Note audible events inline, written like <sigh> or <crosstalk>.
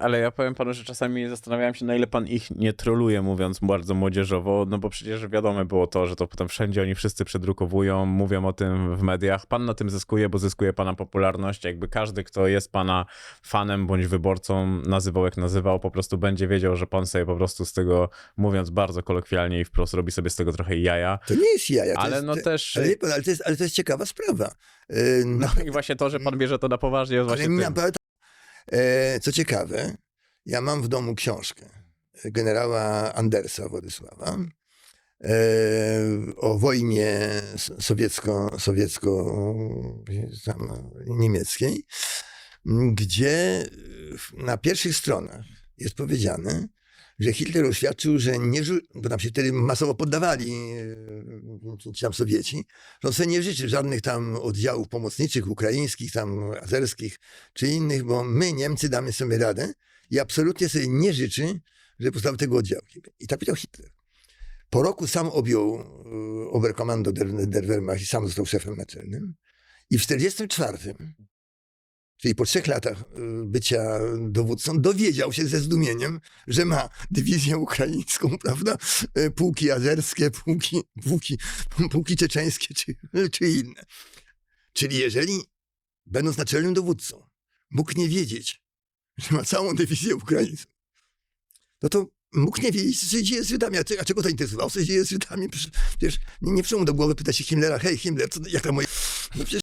Ale ja powiem panu, że czasami zastanawiałem się, na ile pan ich nie troluje, mówiąc bardzo młodzieżowo, no bo przecież wiadome było to, że to potem wszędzie oni wszyscy przedrukowują, mówią o tym w mediach. Pan na tym zyskuje, bo zyskuje pana popularność. Jakby każdy, kto jest pana fanem bądź wyborcą, nazywał jak nazywał, po prostu będzie wiedział, że pan sobie po prostu z tego, mówiąc bardzo kolokwialnie i wprost, robi sobie z tego trochę jaja. To nie jest jaja. Ale jest, no to, też... Ale, pan, ale, to jest, ale to jest ciekawa sprawa. E, No i właśnie to, że pan bierze to na poważnie, jest właśnie tym. E, co ciekawe, ja mam w domu książkę generała Andersa Władysława e, o wojnie sowiecko, sowiecko niemieckiej, gdzie na pierwszych stronach jest powiedziane, że Hitler oświadczył, że nie bo tam się wtedy masowo poddawali e, ci tam Sowieci, że on sobie nie życzy żadnych tam oddziałów pomocniczych, ukraińskich, tam azerskich czy innych, bo my Niemcy damy sobie radę i absolutnie sobie nie życzy, żeby powstały tego oddziału. I tak powiedział Hitler. Po roku sam objął e, Oberkommando der, der Wehrmacht i sam został szefem naczelnym. I w 1944, czyli po trzech latach e, bycia dowódcą, dowiedział się ze zdumieniem, że ma dywizję ukraińską, <laughs> prawda? E, Pułki azerskie, pułki, pułki, pułki czeczeńskie czy, czy inne. Czyli jeżeli, będąc naczelnym dowódcą, mógł nie wiedzieć, że ma całą dywizję ukraińską, no to mógł nie wiedzieć, co się dzieje z Żydami. A, czego to interesowało? Co się dzieje z Żydami? Przecież, nie, nie przyszło do głowy pytać się Himmlera, hej Himmler, co, jak tam moje... No przecież